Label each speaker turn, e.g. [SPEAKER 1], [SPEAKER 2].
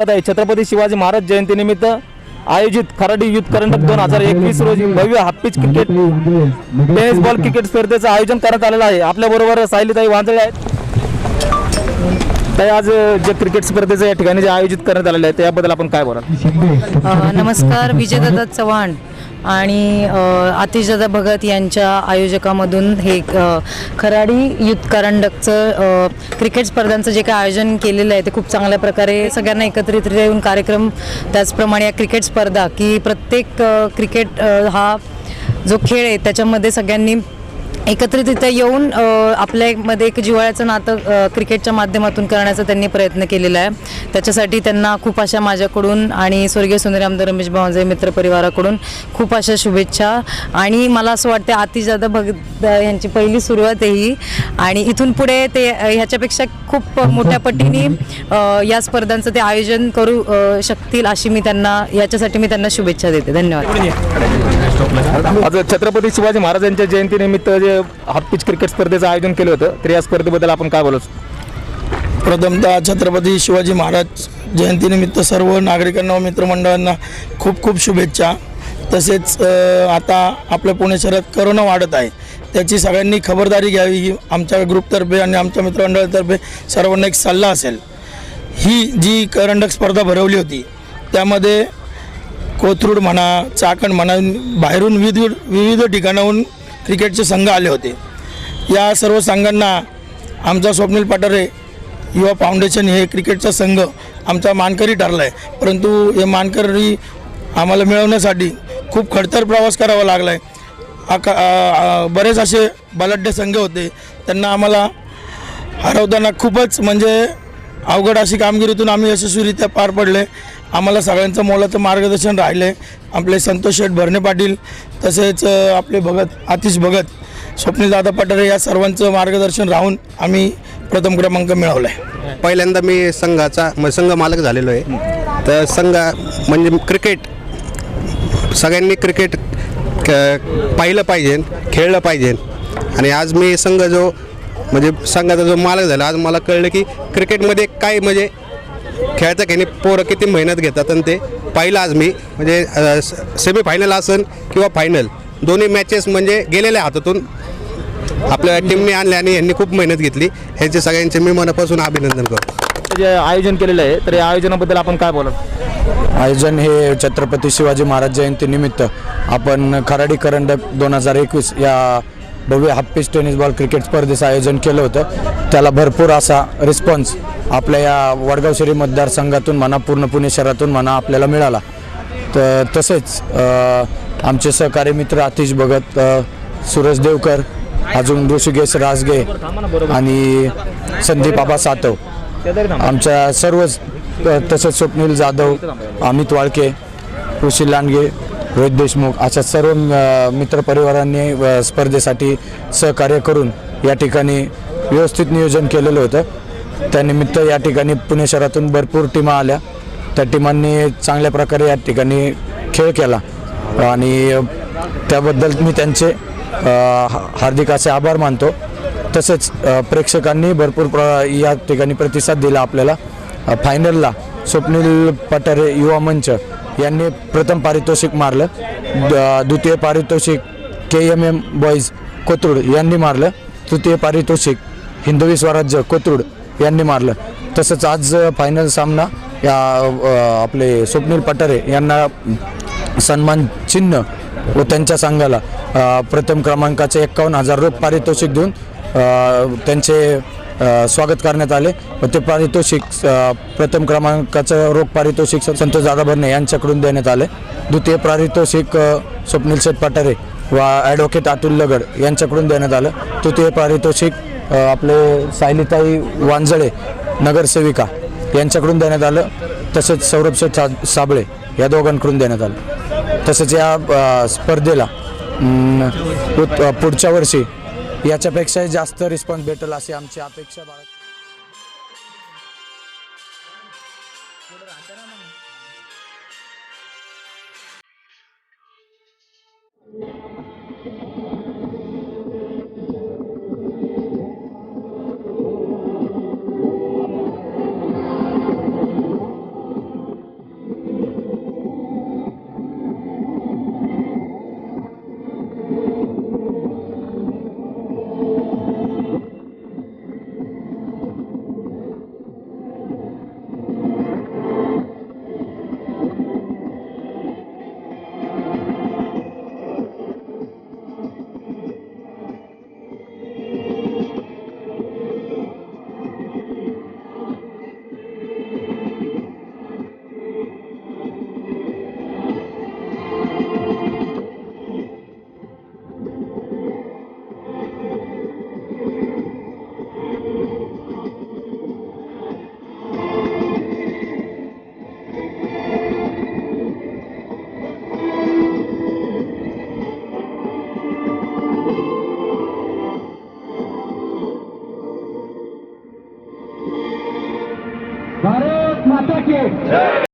[SPEAKER 1] आहे. छत्रपती शिवाजी महाराज जयंतीनिमित्त आयोजित खराडी युथ करंडक दोन हजार एकवीस रोजी भव्य half pitch cricket tennis ball cricket स्पर्धेचं आयोजन करण्यात आलेलं आहे. आपल्या बरोबर सायलीताई वांजळे आहेत. ताई आज जे क्रिकेट स्पर्धेचं या ठिकाणी जे आयोजित करण्यात आलेलं आहे त्याबद्दल आपण काय बोला
[SPEAKER 2] नमस्कार नमस्कार विजयदादा चव्हाण. आणि अ, आतिशदादा भगत यांच्या आयोजकामधून हे खराडी युथ करंडकचं क्रिकेट स्पर्धांचं जे काय आयोजन केलेलं आहे ते खूप चांगल्या प्रकारे सगळ्यांना एकत्रित येऊन कार्यक्रम त्याचप्रमाणे या क्रिकेट स्पर्धा की प्रत्येक क्रिकेट हा जो खेळ आहे त्याच्यामध्ये सगळ्यांनी एकत्रित इथं येऊन आपल्यामध्ये एक जिव्हाळ्याचं नातं क्रिकेटच्या माध्यमातून करण्याचा त्यांनी प्रयत्न केलेला आहे. त्याच्यासाठी त्यांना खूप अशा माझ्याकडून आणि स्वर्गीय सुंदरी आमदार रमेश भावजे मित्रपरिवाराकडून खूप अशा शुभेच्छा. आणि मला असं वाटतं आतिशदादा भगत यांची पहिली सुरुवात आहे ही. आणि इथून पुढे ते ह्याच्यापेक्षा खूप मोठ्या पटीने या स्पर्धांचं ते आयोजन करू शकतील अशी मी त्यांना याच्यासाठी मी त्यांना शुभेच्छा देते. धन्यवाद.
[SPEAKER 1] आज छत्रपती शिवाजी महाराजांच्या जयंतीनिमित्त जे हाफपिच क्रिकेट स्पर्धेचं आयोजन केलं होतं. तर या स्पर्धेबद्दल आपण काय बोलू
[SPEAKER 3] प्रथमतः छत्रपती शिवाजी महाराज जयंतीनिमित्त सर्व नागरिकांना व मित्रमंडळांना खूप खूप शुभेच्छा. तसेच आता आपल्या पुणे शहरात करोना वाढत आहे. त्याची सगळ्यांनी खबरदारी घ्यावी ही आमच्या ग्रुपतर्फे आणि आमच्या मित्रमंडळातर्फे सर्वांना एक सल्ला असेल. ही जी करंडक स्पर्धा भरवली होती त्यामध्ये कोथरूड म्हणा चाकण म्हणा बाहेरून विविध विविध ठिकाणाहून क्रिकेटचे संघ आले होते. या सर्व संघांना आमचा स्वप्नील पटारे युवा फाउंडेशन हे क्रिकेटचा संघ आमचा मानकरी ठरला आहे परंतु हे मानकरी आम्हाला मिळवण्यासाठी खूप खडतर प्रवास करावा लागला आहे आका बरेच असे बलाढ्य संघ होते. त्यांना आम्हाला हरवताना खूपच म्हणजे अवघड अशी कामगिरीतून आम्ही यशस्वीरित्या पार पडले. आम्हाला सगळ्यांचं मोलाचं मार्गदर्शन राहिले. आपले संतोष शेठ भरणे पाटील तसेच आपले भगत आतिश भगत स्वप्नीलदादा पठारे या सर्वांचं मार्गदर्शन राहून आम्ही प्रथम क्रमांक मिळवला आहे.
[SPEAKER 4] पहिल्यांदा मी संघाचा म- संघ मालक झालेलो आहे. तर संघ म्हणजे क्रिकेट सगळ्यांनी क्रिकेट क- पाहिलं पाहिजे खेळलं पाहिजे. आणि आज मी संघ जो म्हणजे संघाचा जो मालक झाला आज मला कळलं की क्रिकेटमध्ये काय म्हणजे खेळता खेळणी पोरं किती मेहनत घेतात आणि ते पाहिलं आज मी. म्हणजे सेमी फायनल असन किंवा फायनल दोन्ही मॅचेस म्हणजे गेलेल्या हातातून आपल्या टीमने आणले आणि यांनी खूप मेहनत घेतली. ह्याचे सगळ्यांचे मी मनापासून अभिनंदन करतो.
[SPEAKER 1] जे आयोजन केलेलं आहे तर या आयोजनाबद्दल आपण काय बोलाल?
[SPEAKER 5] आयोजन हे छत्रपती शिवाजी महाराज जयंतीनिमित्त आपण खराडी करंडक दोन हजार एकवीस या भव्य हाफपीस टेनिस बॉल क्रिकेट स्पर्धेचं आयोजन केलं होतं. त्याला भरपूर असा रिस्पॉन्स आपल्या या वडगाव शहरी मतदारसंघातून म्हणा पूर्ण पुणे शहरातून म्हणा आपल्याला मिळाला. तर तसेच आमचे सहकारी मित्र आतिश भगत सुरज देवकर अजून ऋषिकेश राजगे आणि संदीप आबा सातव. आमच्या सर्वच तसेच स्वप्नील जाधव अमित वाळके ऋषी लांडगे रोहित देशमुख अशा सर्व मित्रपरिवारांनी स्पर्धेसाठी सहकार्य करून या ठिकाणी व्यवस्थित नियोजन केलेलं होतं. त्यानिमित्त या ठिकाणी पुणे शहरातून भरपूर टीमा आल्या. त्या टीमांनी चांगल्या प्रकारे या ठिकाणी खेळ केला. आणि त्याबद्दल मी त्यांचे हार्दिक असे आभार मानतो. तसेच प्रेक्षकांनी भरपूर प्र या ठिकाणी प्रतिसाद दिला आपल्याला. फायनलला स्वप्नील पठारे युवा मंच यांनी प्रथम पारितोषिक मारलं. द- द्वितीय पारितोषिक K M M boys Kothrud यांनी मारलं. तृतीय पारितोषिक हिंदवी स्वराज्य कोथरूड यांनी मारलं. तसंच आज फायनल सामना या आपले स्वप्नील पठारे यांना सन्मान चिन्ह व त्यांच्या संघाला प्रथम क्रमांकाचे एक्कावन्न हजार रोख पारितोषिक देऊन त्यांचे स्वागत करण्यात आले. व ते पारितोषिक प्रथम क्रमांकाचं रोख पारितोषिक संतोष दादा भरणे यांच्याकडून देण्यात आले. द्वितीय पारितोषिक स्वप्नील शेठ पठारे व ॲडव्होकेट अतुल लगड यांच्याकडून देण्यात आलं. तृतीय पारितोषिक आपले सायलीताई वांजळे नगरसेविका यांच्याकडून देण्यात आलं. तसेच सौरभ शेठ सा- साबळे या दोघांकडून देण्यात आलं. तसेच या स्पर्धेला पुढच्या वर्षी याच्यापेक्षाही जास्त रिस्पॉन्स भेटेल अशी आमची अपेक्षा बाळगतो. Sim.